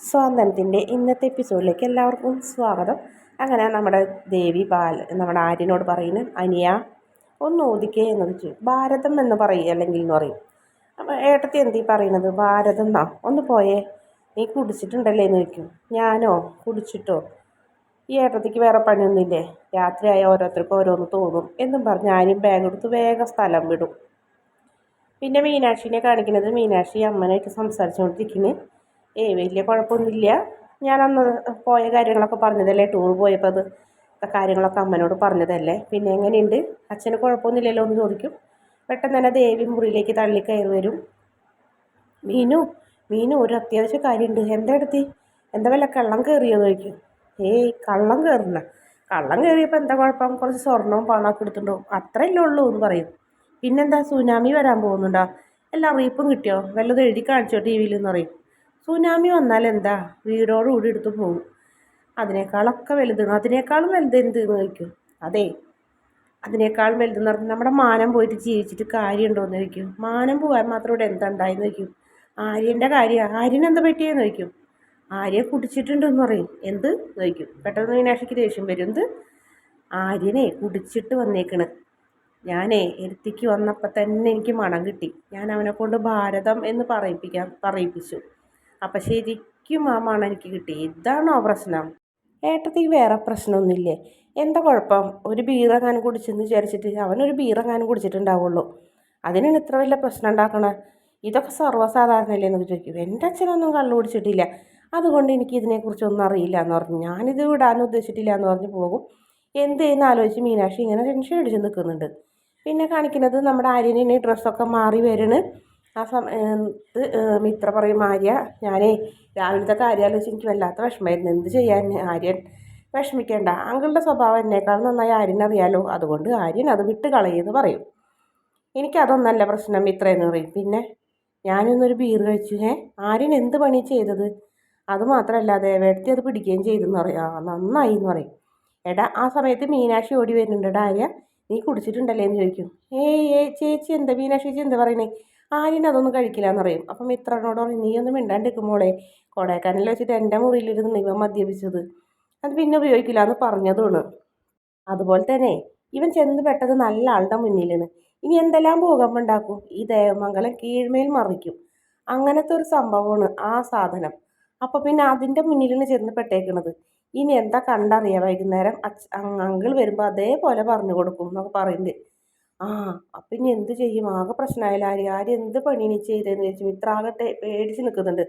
സ്വാതന്ത്ര്യത്തിന്റെ ഇന്നത്തെ എപ്പിസോഡിലേക്ക് എല്ലാവർക്കും സ്വാഗതം. അങ്ങനെ നമ്മുടെ ദേവി ബാല നമ്മുടെ ആര്യനോട് പറയുന്നു അനിയ ഒന്ന് ഓദിക്കേ എന്ന് വെച്ചു ഭാരതം എന്ന് പറയും അല്ലെങ്കിൽ എന്ന് പറയും. അപ്പം ഏട്ടത്തി എന്തീ പറയുന്നത്? ഭാരതം എന്നാ ഒന്ന് പോയേ നീ കുടിച്ചിട്ടുണ്ടല്ലേ എന്ന് ചോദിക്കും. ഞാനോ? കുടിച്ചിട്ടോ? ഈ ഏട്ടത്തിക്ക് വേറെ പണിയൊന്നുമില്ലേ? രാത്രിയായ ഓരോരുത്തർക്കും ഓരോന്ന് തോന്നും എന്നും പറഞ്ഞ് ആരും ബാഗ് എടുത്ത് വേഗം സ്ഥലം വിടും. പിന്നെ മീനാക്ഷിനെ കാണിക്കുന്നത് മീനാക്ഷി അമ്മനായിട്ട് സംസാരിച്ചുകൊണ്ടിരിക്കുന്നു. ഏയ് വലിയ കുഴപ്പമൊന്നുമില്ല. ഞാനന്ന് പോയ കാര്യങ്ങളൊക്കെ പറഞ്ഞതല്ലേ ടൂർ പോയപ്പോൾ അത് കാര്യങ്ങളൊക്കെ അമ്മനോട് പറഞ്ഞതല്ലേ. പിന്നെ എങ്ങനെയുണ്ട്? അച്ഛന് കുഴപ്പമൊന്നുമില്ലല്ലോ എന്ന് ചോദിക്കും. പെട്ടെന്ന് തന്നെ ദേവി മുറിയിലേക്ക് തള്ളി കയറി വരും. മീനു മീനു ഒരു അത്യാവശ്യ കാര്യമുണ്ട്. എന്താ എടുത്തി? എന്താ വല്ല കള്ളം കയറിയോ ചോദിക്കും. ഏയ് കള്ളം കയറുന്ന. കള്ളം കയറിയപ്പോൾ എന്താ കുഴപ്പം? കുറച്ച് സ്വർണവും പണമൊക്കെ എടുത്തിട്ടുണ്ടോ? അത്രയല്ലേ ഉള്ളൂ എന്ന് പറയും. പിന്നെന്താ സുനാമി വരാൻ പോകുന്നുണ്ടോ? എല്ലാം അറിയിപ്പും കിട്ടിയോ? വല്ലതും എഴുതി കാണിച്ചോ ടി വിയിൽ എന്ന് പറയും. സുനാമി വന്നാൽ എന്താ വീടോടുകൂടി എടുത്ത് പോകും അതിനേക്കാളൊക്കെ വലുത് അതിനേക്കാളും വലുത് എന്ത് ചോദിക്കും? അതെ. അതിനേക്കാളും വലുതെന്ന് പറഞ്ഞാൽ നമ്മുടെ മാനം പോയിട്ട് ജീവിച്ചിട്ട് കാര്യമുണ്ടോ എന്ന് ചോദിക്കും. മാനം പോകാൻ മാത്രം ഇവിടെ എന്താ ഉണ്ടായെന്ന് ചോദിക്കും. ആര്യന്റെ കാര്യം. ആര്യന് എന്താ പറ്റിയെന്ന് ചോദിക്കും. ആര്യ കുടിച്ചിട്ടുണ്ടെന്ന് പറയും. എന്ത്? ചോദിക്കും. പെട്ടെന്ന് മീനാക്ഷിക്ക് ദേഷ്യം വരും. എന്ത്? ആര്യനെ കുടിച്ചിട്ട് വന്നേക്കണ്. ഞാനേ എരുത്തിക്ക് വന്നപ്പോൾ തന്നെ എനിക്ക് മണം കിട്ടി. ഞാൻ അവനെ കൊണ്ട് ഭാരതം എന്ന് പറയിപ്പിക്കാൻ പറയിപ്പിച്ചു. അപ്പം ശരിക്കും ആ മണം എനിക്ക് കിട്ടി ഇതാണോ പ്രശ്നം? ഏട്ടത്തിക്ക് വേറെ പ്രശ്നമൊന്നുമില്ലേ? എന്താ കുഴപ്പം? ഒരു ബീറെങ്ങാനും കുടിച്ചെന്ന് വിചാരിച്ചിട്ട് അവനൊരു ബീറെങ്ങാനും കുടിച്ചിട്ടുണ്ടാവുള്ളൂ. അതിനാണ് ഇത്ര വലിയ പ്രശ്നം ഉണ്ടാക്കണത് ഇതൊക്കെ സർവസാധാരണല്ലേ എന്ന് ചോദിക്കും. എന്റെ അച്ഛനൊന്നും കള്ളു കുടിച്ചിട്ടില്ല. അതുകൊണ്ട് എനിക്ക് ഇതിനെക്കുറിച്ചൊന്നും അറിയില്ല എന്ന് പറഞ്ഞു. ഞാനിത് വിടാൻ ഉദ്ദേശിച്ചിട്ടില്ല എന്ന് പറഞ്ഞ് പോകും. എന്ത് ചെയ്യുന്ന ആലോചിച്ച് മീനാക്ഷി ഇങ്ങനെ ടെൻഷൻ അടിച്ച് നിൽക്കുന്നുണ്ട്. പിന്നെ കാണിക്കുന്നത് നമ്മുടെ ആര്യനെ ഡ്രസ്സൊക്കെ മാറി വരണ്. ആ സമയത്ത് മിത്ര പറയും ആര്യ. ഞാനേ രാവിലത്തെ കാര്യം ആലോചിച്ച് എനിക്ക് വല്ലാത്ത വിഷമമായിരുന്നു. എന്ത് ചെയ്യാൻ ആര്യൻ? വിഷമിക്കേണ്ട. അങ്കിളുടെ സ്വഭാവം എന്നേക്കാൾ നന്നായി ആര്യൻ അറിയാലോ. അതുകൊണ്ട് ആര്യൻ അത് വിട്ട് കളയെന്ന് പറയും. എനിക്കതൊന്നല്ല പ്രശ്നം മിത്ര എന്ന് പറയും. പിന്നെ? ഞാനിന്നൊരു ബീർ കഴിച്ചു. ഏ ആര്യൻ എന്ത് പണി ചെയ്തത്? അതുമാത്രമല്ല ദേവേടത്തി അത് പിടിക്കുകയും ചെയ്തെന്ന് പറയും. ആ നന്നായി എന്ന് പറയും. എടാ ആ സമയത്ത് മീനാക്ഷി ഓടി വരുന്നുണ്ട്. ആര്യ നീ കുടിച്ചിട്ടുണ്ടല്ലേ എന്ന് ചോദിക്കും. ഏയ് ഏ ചേച്ചി എന്താ മീനാക്ഷി ചേച്ചി എന്താ പറയുന്നത് ആര്യൻ അതൊന്നും കഴിക്കില്ല എന്ന് അപ്പം മിത്രനോട് പറയും നീ ഒന്നും മിണ്ടാണ്ടിരിക്കും മോളെ. കൊടൈക്കനാലിൽ വെച്ചിട്ട് എന്റെ മുറിയിലിരുന്ന് ഇവൻ മദ്യപിച്ചത്. അത് പിന്നെ ഉപയോഗിക്കില്ല എന്ന് പറഞ്ഞതുമാണ്. അതുപോലെ തന്നെ ഇവൻ ചെന്ന് പെട്ടത് നല്ല ആളുടെ മുന്നിലാണ്. ഇനി എന്തെല്ലാം ഭൂകമ്പം ഉണ്ടാക്കും? ഈ ദേവമംഗലം കീഴ്മേൽ മറിക്കും. അങ്ങനത്തെ ഒരു സംഭവമാണ് ആ സാധനം. അപ്പോൾ പിന്നെ അതിന്റെ മുന്നിലാണ് ചെന്ന് പെട്ടേക്കണത്. ഇനി എന്താ കണ്ടറിയാം വൈകുന്നേരം അച്ഛ അങ്കിൾ വരുമ്പോൾ അതേപോലെ പറഞ്ഞു കൊടുക്കും എന്നൊക്കെ പറയുന്നുണ്ട്. ആ അപ്പം ഇനി എന്ത് ചെയ്യും? ആകെ പ്രശ്നമായാലും ആര് ആര് എന്ത് പണിയാണ് ചെയ്തതെന്ന് ചോദിച്ചു മിത്ര ആകട്ടെ പേടിച്ച് നിൽക്കുന്നുണ്ട്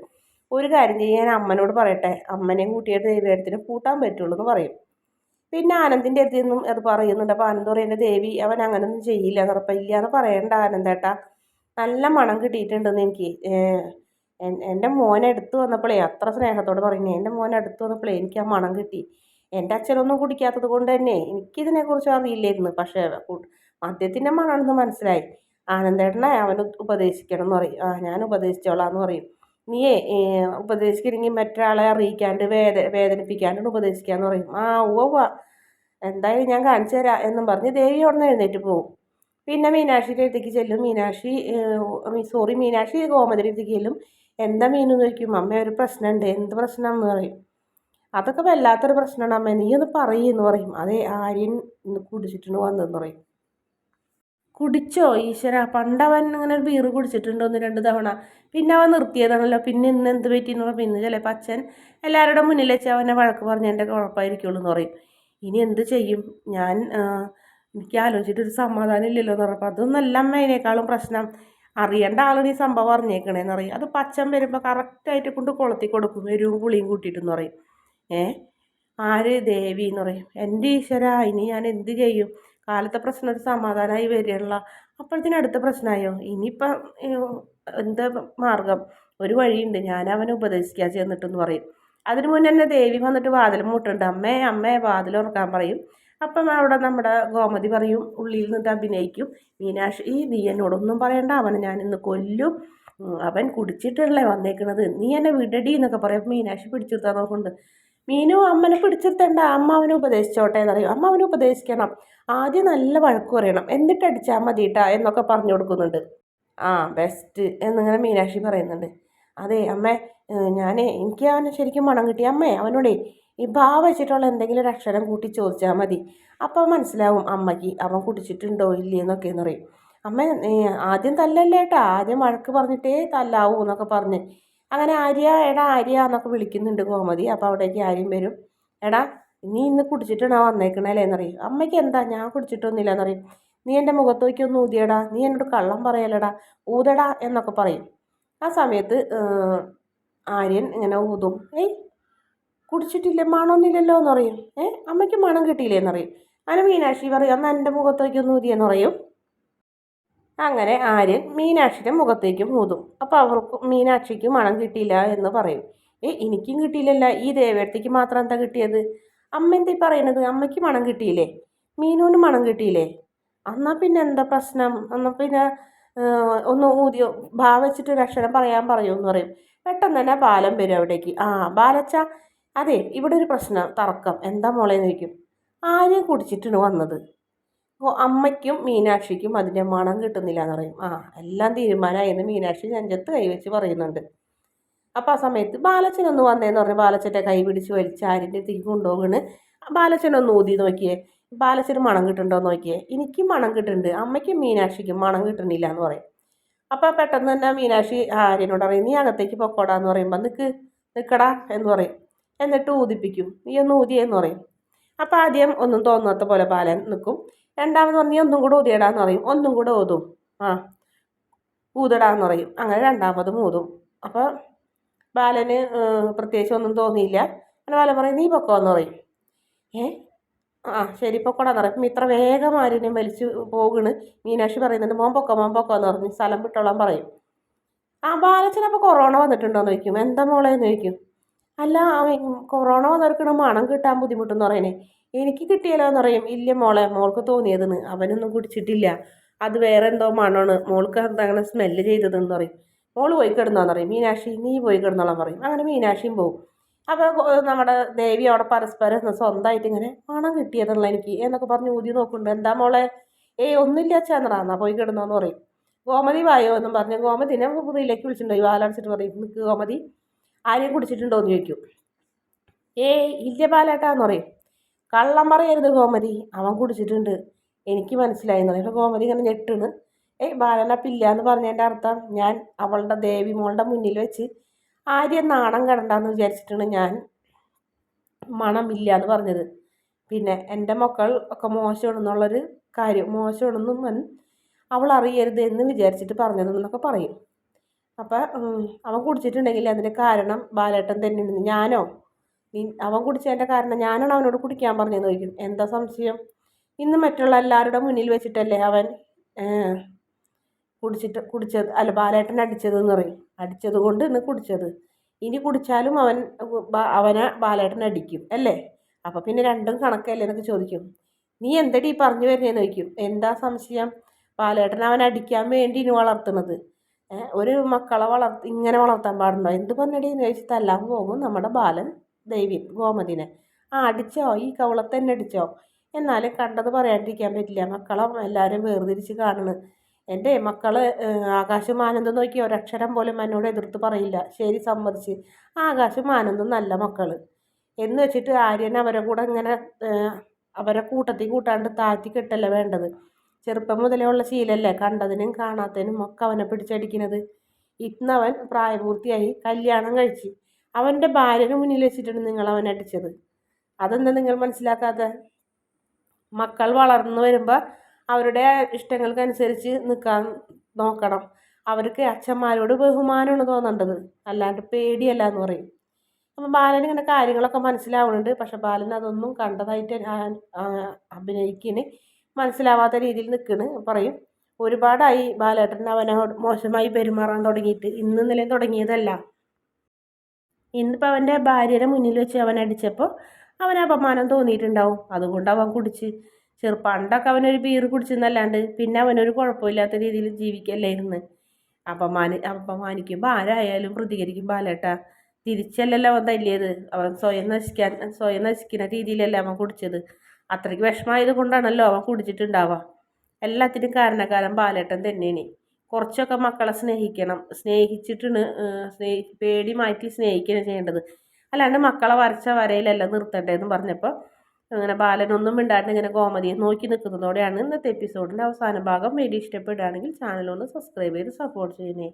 ഒരു കാര്യം ചെയ്യാൻ അമ്മനോട് പറയട്ടെ. അമ്മനെയും കൂട്ടിയിട്ട് ദൈവത്തിന് കൂട്ടാൻ പറ്റുള്ളൂ എന്ന് പറയും. പിന്നെ ആനന്ദിന്റെ അടുത്ത് നിന്നും അത് പറയുന്നുണ്ട്. അപ്പോൾ ആനന്ദ് പറയുന്നത് ദേവി അവൻ അങ്ങനൊന്നും ചെയ്യില്ല ഉറപ്പം എന്ന് പറയണ്ട ആനന്ദേട്ടാ. നല്ല മണം കിട്ടിയിട്ടുണ്ടെന്ന് എനിക്ക്. എന്റെ മോൻ എടുത്തു വന്നപ്പോഴേ അത്ര സ്നേഹത്തോടെ പറയുന്നത് എന്റെ മോൻ എടുത്തു വന്നപ്പോഴേ എനിക്ക് ആ മണം കിട്ടി. എന്റെ അച്ഛനൊന്നും കുടിക്കാത്തത് കൊണ്ട് തന്നെ എനിക്കിതിനെക്കുറിച്ച് അറിയില്ലായിരുന്നു. പക്ഷേ മദ്യത്തിന്റെ മണമാണെന്ന് മനസ്സിലായി. ആനന്ദേട്ടനെ അവൻ ഉപദേശിക്കണം എന്ന് പറയും. ആ ഞാൻ ഉപദേശിച്ചോളാം എന്ന് പറയും. നീയേ ഉപദേശിക്കണമെങ്കിൽ മറ്റൊരാളെ അറിയിക്കാണ്ട് വേദ വേദനിപ്പിക്കാണ്ട് ഉപദേശിക്കാന്ന് പറയും. ആ ഉവ്വ എന്തായാലും ഞാൻ കാണിച്ചു തരാം എന്നും പറഞ്ഞ് ദേവി ഉടനെ എഴുന്നേറ്റ് പോകും പിന്നെ മീനാക്ഷിയുടെ അടുത്തേക്ക് ചെല്ലും. മീനാക്ഷി സോറി മീനാക്ഷി ഗോമതിയുടെ അടുത്തേക്ക് ചെല്ലും. എന്താ മീനു ചോദിക്കും. അമ്മ ഒരു പ്രശ്നമുണ്ട്. എന്ത് പ്രശ്നം എന്ന് പറയും. അതൊക്കെ വല്ലാത്തൊരു പ്രശ്നമാണ്. അമ്മ നീ ഒന്ന് പറയുമെന്ന് പറയും. അതെ ആര്യൻ കുടിച്ചിട്ടുണ്ട് വന്നതെന്ന് പറയും. കുടിച്ചോ ഈശ്വര. പണ്ടവൻ ഇങ്ങനെ ഒരു ബീറ് കുടിച്ചിട്ടുണ്ട് ഒന്ന് രണ്ട് തവണ. പിന്നെ അവൻ നിർത്തിയതാണല്ലോ. പിന്നെ ഇന്ന് എന്ത് പറ്റിയെന്ന് പറഞ്ഞാൽ പിന്നെ ചിലപ്പോൾ അച്ഛൻ എല്ലാവരുടെ മുന്നിൽ വെച്ച് അവനെ വഴക്ക് പറഞ്ഞ എന്റെ കുഴപ്പമായിരിക്കുള്ളൂ എന്ന് പറയും. ഇനി എന്ത് ചെയ്യും? ഞാൻ എനിക്ക് ആലോചിച്ചിട്ട് ഒരു സമാധാനം ഇല്ലല്ലോ എന്ന് പറഞ്ഞപ്പോൾ അതൊന്നല്ല അല്ല അമ്മേനേക്കാളും പ്രശ്നം. അറിയേണ്ട ആളാണ് ഈ സംഭവം അറിഞ്ഞേക്കണേന്ന് പറയും. അത് പച്ചൻ വരുമ്പോൾ കറക്റ്റായിട്ട് കൊണ്ട് കൊളത്തി കൊടുക്കും. എരിവും പുളിയും കൂട്ടിയിട്ടെന്ന് പറയും. ഏ? ആര് ദേവി എന്ന് പറയും. എന്റെ ഈശ്വര ഇനി ഞാൻ എന്ത് ചെയ്യും? കാലത്തെ പ്രശ്നം ഒരു സമാധാനമായി വരികയുള്ള അപ്പോഴത്തേനും അടുത്ത പ്രശ്നമായോ? ഇനിയിപ്പം എന്താ മാർഗം? ഒരു വഴിയുണ്ട്. ഞാൻ അവനെ ഉപദേശിക്കുക ചെന്നിട്ടെന്ന് പറയും. അതിനു മുന്നേ തന്നെ ദേവി വന്നിട്ട് വാതിൽ മുട്ടുണ്ട്. അമ്മേ അമ്മേ വാതിൽ ഉറക്കാൻ പറയും. അപ്പം അവിടെ നമ്മുടെ ഗോമതി പറയും ഉള്ളിൽ നിന്നിട്ട് അഭിനയിക്കും. മീനാക്ഷി നീ എന്നോടൊന്നും പറയണ്ട. അവനെ ഞാൻ ഇന്ന് കൊല്ലും. അവൻ കുടിച്ചിട്ടല്ലേ വന്നേക്കണത്. നീ എന്നെ വിടടി എന്നൊക്കെ പറയും. മീനാക്ഷി പിടിച്ചിരുത്താൻ നോക്കുന്നുണ്ട്. മീനു അമ്മനെ പിടിച്ചിരുത്തേണ്ട അമ്മ അവനെ ഉപദേശിച്ചോട്ടെ എന്നറിയും അമ്മ അവനെ ഉപദേശിക്കണം. ആദ്യം നല്ല വഴക്ക് പറയണം. എന്നിട്ട് അടിച്ചാൽ മതി കേട്ടാ എന്നൊക്കെ പറഞ്ഞു കൊടുക്കുന്നുണ്ട്. ആ ബെസ്റ്റ് എന്നിങ്ങനെ മീനാക്ഷി പറയുന്നുണ്ട്. അതെ അമ്മേ ഞാൻ എനിക്ക് അവനെ ശരിക്കും മണം കിട്ടി. അമ്മേ അവനോടേ ഈ ഭാ വെച്ചിട്ടുള്ള എന്തെങ്കിലും ഒരു അക്ഷരം കൂട്ടി ചോദിച്ചാൽ മതി. അപ്പോൾ മനസ്സിലാവും അമ്മയ്ക്ക് അവൻ കുടിച്ചിട്ടുണ്ടോ ഇല്ലേ എന്നൊക്കെ എന്ന് പറയും. അമ്മ ആദ്യം തല്ലല്ലേട്ടാ ആദ്യം വഴക്ക് പറഞ്ഞിട്ടേ തല്ലാവൂ എന്നൊക്കെ പറഞ്ഞ് അങ്ങനെ ആര്യ എടാ ആര്യ എന്നൊക്കെ വിളിക്കുന്നുണ്ട് ഗോമതി. അപ്പോൾ അവിടേക്ക് ആര്യം വരും. എടാ നീ ഇന്ന് കുടിച്ചിട്ടാണ് വന്നേക്കണല്ലേ എന്നറിയും അമ്മയ്ക്ക് എന്താ? ഞാൻ കുടിച്ചിട്ടൊന്നുമില്ല എന്നറിയും നീ എന്റെ മുഖത്തേക്ക് ഒന്ന് ഊതിയടാ. നീ എന്നോട് കള്ളം പറയലടാ ഊതടാ എന്നൊക്കെ പറയും. ആ സമയത്ത് ആര്യൻ ഇങ്ങനെ ഊതും. ഏയ് കുടിച്ചിട്ടില്ല? മണമൊന്നുമില്ലല്ലോ എന്ന് പറയും അമ്മയ്ക്ക് മണം കിട്ടിയില്ലേ എന്നറിയും അങ്ങനെ മീനാക്ഷി പറയും എന്നാൽ എന്റെ മുഖത്തേക്ക് ഒന്ന് ഊതിയെന്ന് പറയും. അങ്ങനെ ആര്യൻ മീനാക്ഷിയുടെ മുഖത്തേക്കും മൂതും. അപ്പോൾ അവർക്ക് മീനാക്ഷിക്ക് മണം കിട്ടിയില്ല എന്ന് പറയും. ഏ എനിക്കും കിട്ടിയില്ലല്ല. ഈ ദേവേട്ടയ്ക്ക് മാത്രം എന്താ കിട്ടിയത്? അമ്മ എന്താ പറയണത് അമ്മയ്ക്ക് മണം കിട്ടിയില്ലേ? മീനൂന് മണം കിട്ടിയില്ലേ? എന്നാൽ പിന്നെ എന്താ പ്രശ്നം? എന്നാൽ പിന്നെ ഒന്ന് ഊതിയോ? ഭാ വെച്ചിട്ട് ഒരു അക്ഷരം പറയാൻ എന്ന് പറയും. പെട്ടെന്ന് തന്നെ ബാലം വരും അവിടേക്ക്. ആ ബാലച്ച അതെ ഇവിടെ ഒരു പ്രശ്നം തർക്കം. എന്താ മോളേന്ന് ചോദിക്കും. ആരെയും കുടിച്ചിട്ടാണ് വന്നത്. അപ്പോൾ അമ്മയ്ക്കും മീനാക്ഷിക്കും അതിന്റെ മണം കിട്ടുന്നില്ല എന്ന് പറയും. ആ എല്ലാം തീരുമാനമായി എന്ന് മീനാക്ഷി നെഞ്ചത്ത് കൈവച്ച് പറയുന്നുണ്ട്. അപ്പോൾ ആ സമയത്ത് ബാലച്ചനൊന്ന് വന്നേന്ന് പറഞ്ഞ് ബാലച്ചന്റെ കൈ പിടിച്ച് വലിച്ച് ആരിന്റെ തീ കൊണ്ടുപോകണ് ബാലച്ചനൊന്ന് ഊതി നോക്കിയേ. ബാലച്ചന് മണം കിട്ടുന്നുണ്ടോ നോക്കിയേ. എനിക്ക് മണം കിട്ടുന്നുണ്ട്. അമ്മയ്ക്കും മീനാക്ഷിക്കും മണം കിട്ടുന്നില്ല എന്ന് പറയും. അപ്പോൾ പെട്ടെന്ന് തന്നെ മീനാക്ഷി ആര്യനോട് പറയും നീ അകത്തേക്ക് പൊക്കോടാന്ന് പറയുമ്പോൾ നിൽക്ക് നിൽക്കടാ എന്ന് പറയും. എന്നിട്ട് ഊതിപ്പിക്കും. നീ ഒന്ന് ഊതിയെന്ന് പറയും. അപ്പോൾ ആദ്യം ഒന്നും തോന്നാത്ത പോലെ ബാലൻ നിൽക്കും രണ്ടാമത് പറഞ്ഞു ഒന്നും കൂടെ ഊതിയടാന്ന് പറയും. ഒന്നും കൂടെ ഊതും. ആ ഊതടാന്ന് പറയും. അങ്ങനെ രണ്ടാമതും ഊതും. അപ്പോൾ ബാലന് പ്രത്യേകിച്ച് ഒന്നും തോന്നിയില്ല. അങ്ങനെ ബാലൻ പറയും നീ പൊക്കോന്ന് പറയും. ഏ? ആ ശരി പൊക്കോടാന്ന് പറയും. ഇത്ര വേഗം ആരെയും വലിച്ചു പോകണ്. മീനാക്ഷി പറയുന്നുണ്ട് മോൻ പൊക്കോ മോൻ പൊക്കോന്ന് പറഞ്ഞ് സ്ഥലം വിട്ടോളാൻ പറയും. ആ ബാലച്ചനപ്പോൾ കൊറോണ വന്നിട്ടുണ്ടോയെന്ന് ചോദിക്കും. എന്താ മോളെ എന്ന് ചോദിക്കും? അല്ല കൊറോണ വന്നിരിക്കണ മണം കിട്ടാൻ ബുദ്ധിമുട്ടെന്ന് പറയണേ. എനിക്ക് കിട്ടിയല്ലോ എന്ന് പറയും. ഇല്ല മോളെ മോൾക്ക് തോന്നിയതെന്ന് അവനൊന്നും കുടിച്ചിട്ടില്ല. അത് വേറെ എന്തോ മണമാണ് മോൾക്ക് എന്താണ് സ്മെല്ല് ചെയ്തതെന്ന് പറയും. മോൾ പോയി കിടന്നോന്ന് പറയും. മീനാക്ഷി നീ പോയി കിടന്നോളാൻ പറയും. അങ്ങനെ മീനാക്ഷിയും പോകും അപ്പോൾ നമ്മുടെ ദേവി അവിടെ പരസ്പരം സ്വന്തമായിട്ട് ഇങ്ങനെ മണം കിട്ടിയതുള്ള എനിക്ക് എന്നൊക്കെ പറഞ്ഞ് ഊതി നോക്കുന്നുണ്ട്. എന്താ മോളെ? ഏയ് ഒന്നുമില്ല ചന്ദ്ര എന്നാ പോയി കിടന്നോന്ന് പറയും. ഗോമതി വായോ എന്നും പറഞ്ഞ് ഗോമതിനെ പുതിയിലേക്ക് വിളിച്ചിട്ടുണ്ടോ. വാലടിച്ചിട്ട് പറയും. നിൽക്ക് ഗോമതി. ആരെയും കുടിച്ചിട്ടുണ്ടോ എന്ന് ചോദിക്കും. ഏയ് ഇല്ല ബാലേട്ടാന്ന് പറയും. കള്ളം പറയരുത് ഗോമതി. അവൻ കുടിച്ചിട്ടുണ്ട്. എനിക്ക് മനസ്സിലായി. എന്ന് പറയും ഗോമതി ഇങ്ങനെ ഞെട്ടണ് ഏയ് ബാലനപ്പില്ല എന്ന് പറഞ്ഞതിന്റെ അർത്ഥം ഞാൻ അവളുടെ ദേവി മോളുടെ മുന്നിൽ വെച്ച് ആര്യ നാണം കടണ്ടെന്ന് വിചാരിച്ചിട്ടാണ് ഞാൻ മണമില്ല എന്ന് പറഞ്ഞത്. പിന്നെ എന്റെ മക്കൾ ഒക്കെ മോശമാണെന്നുള്ളൊരു കാര്യം മോശമാണെന്നും അവൾ അറിയരുത് എന്ന് വിചാരിച്ചിട്ട് പറഞ്ഞതെന്നൊക്കെ പറയും. അപ്പം അവൻ കുടിച്ചിട്ടുണ്ടെങ്കിൽ അതിന്റെ കാരണം ബാലേട്ടൻ തന്നെയാണ് ഞാനോ? നീ അവൻ കുടിച്ചതിന്റെ കാരണം ഞാനാണ് അവനോട് കുടിക്കാൻ പറഞ്ഞതെന്ന് ചോദിക്കും. എന്താ സംശയം? ഇന്ന് മറ്റുള്ള എല്ലാവരുടെ മുന്നിൽ വെച്ചിട്ടല്ലേ അവൻ കുടിച്ചിട്ട് കുടിച്ചത് അല്ല ബാലേട്ടൻ അടിച്ചതെന്ന് പറയും. അടിച്ചത് കൊണ്ട് ഇന്ന് കുടിച്ചത്. ഇനി കുടിച്ചാലും അവൻ അവനെ ബാലേട്ടൻ അടിക്കും അല്ലേ? അപ്പോൾ പിന്നെ രണ്ടും കണക്കല്ലേ എന്നൊക്കെ ചോദിക്കും. നീ എന്തടി പറഞ്ഞു വരുന്നതെന്ന് ചോദിക്കും. എന്താ സംശയം? ബാലേട്ടൻ അവൻ അടിക്കാൻ വേണ്ടി ഇനി വളർത്തുന്നത്. ഒരു മക്കളെ വളർത്ത് ഇങ്ങനെ വളർത്താൻ പാടുണ്ടോ? എന്ത് പറഞ്ഞടി എന്ന് ചോദിച്ച് തല്ലാൻ പോകും നമ്മുടെ ബാലൻ ദേവി ഗോമതിനെ. ആ അടിച്ചോ? ഈ കവളത്തെ തന്നെ അടിച്ചോ? എന്നാലും കണ്ടത് പറയാണ്ടിരിക്കാൻ പറ്റില്ല. മക്കളെ എല്ലാവരും വേർതിരിച്ച് കാണുന്നു എന്റെ മക്കൾ ആകാശം ആനന്ദം നോക്കി ഒരക്ഷരം പോലും എന്നോട് എതിർത്ത് പറയില്ല. ശരി സമ്മതിച്ച്. ആകാശം ആനന്ദം നല്ല മക്കൾ എന്ന് വെച്ചിട്ട് ആര്യൻ അവരെ കൂടെ ഇങ്ങനെ അവരെ കൂട്ടത്തിൽ കൂട്ടാണ്ട് താഴ്ത്തി കെട്ടല്ല വേണ്ടത്? ചെറുപ്പം മുതലേ ഉള്ള ശീലല്ലേ? കണ്ടതിനും കാണാത്തതിനും ഒക്കെ അവനെ പിടിച്ചടിക്കുന്നത്. ഇന്നവൻ പ്രായപൂർത്തിയായി കല്യാണം കഴിച്ച് അവന്റെ ഭാര്യന് മുന്നിൽ വെച്ചിട്ടാണ് നിങ്ങൾ അവനെ അടിച്ചത്. അതെന്താ നിങ്ങൾ മനസ്സിലാക്കാത്ത? മക്കൾ വളർന്നു വരുമ്പോൾ അവരുടെ ഇഷ്ടങ്ങൾക്കനുസരിച്ച് നിൽക്കാൻ നോക്കണം. അവർക്ക് അച്ഛന്മാരോട് ബഹുമാനമാണ് തോന്നേണ്ടത്. അല്ലാണ്ട് പേടിയല്ല എന്ന് പറയും. അപ്പം ബാലൻ ഇങ്ങനെ കാര്യങ്ങളൊക്കെ മനസ്സിലാവുന്നുണ്ട്. പക്ഷെ ബാലൻ അതൊന്നും കണ്ടതായിട്ട് അഭിനയിക്കിന് മനസ്സിലാവാത്ത രീതിയിൽ നിൽക്കണ്. പറയും ഒരുപാടായി ബാലേട്ടൻ അവനോട് മോശമായി പെരുമാറാൻ തുടങ്ങിയിട്ട്. ഇന്ന് നിലയും തുടങ്ങിയതല്ല. ഇന്നിപ്പോൾ അവന്റെ ഭാര്യയുടെ മുന്നിൽ വെച്ച് അവൻ അടിച്ചപ്പോൾ അവന് അപമാനം തോന്നിയിട്ടുണ്ടാവും. അതുകൊണ്ട് അവൻ കുടിച്ച്. ചെറു പണ്ടൊക്കെ അവനൊരു ബീർ കുടിച്ചെന്നല്ലാണ്ട് പിന്നെ അവനൊരു കുഴപ്പമില്ലാത്ത രീതിയിൽ ജീവിക്കല്ലായിരുന്നു അപമാനി അപമാനിക്കുമ്പോൾ ആരായാലും പ്രതികരിക്കും ബാലേട്ട. തിരിച്ചല്ലല്ലോ അവൻ തല്ലിയത്. അവൻ സ്വയം നശിക്കാൻ സ്വയം നശിക്കുന്ന രീതിയിലല്ല അവൻ കുടിച്ചത്. അത്രയ്ക്ക് വിഷമമായത് കൊണ്ടാണല്ലോ അവൻ കുടിച്ചിട്ടുണ്ടാവുക. എല്ലാത്തിനും കാരണക്കാരൻ ബാലേട്ടൻ തന്നെയാണ്. കുറച്ചൊക്കെ മക്കളെ സ്നേഹിക്കണം. സ്നേഹിച്ചിട്ടാണ് സ്നേഹി പേടി മാറ്റി സ്നേഹിക്കുകയാണ് ചെയ്യേണ്ടത്. അല്ലാണ്ട് മക്കളെ വരച്ച വരയിലല്ല നിർത്തേണ്ടതെന്ന് പറഞ്ഞപ്പോൾ അങ്ങനെ ബാലനൊന്നും മിണ്ടാണ്ട് ഇങ്ങനെ കോമഡിയെ നോക്കി നിൽക്കുന്നതോടെയാണ് ഇന്നത്തെ എപ്പിസോഡിന്റെ അവസാന ഭാഗം. വീഡിയോ ഇഷ്ടപ്പെടുകയാണെങ്കിൽ ചാനലൊന്ന് സബ്സ്ക്രൈബ് ചെയ്ത് സപ്പോർട്ട് ചെയ്യണേ.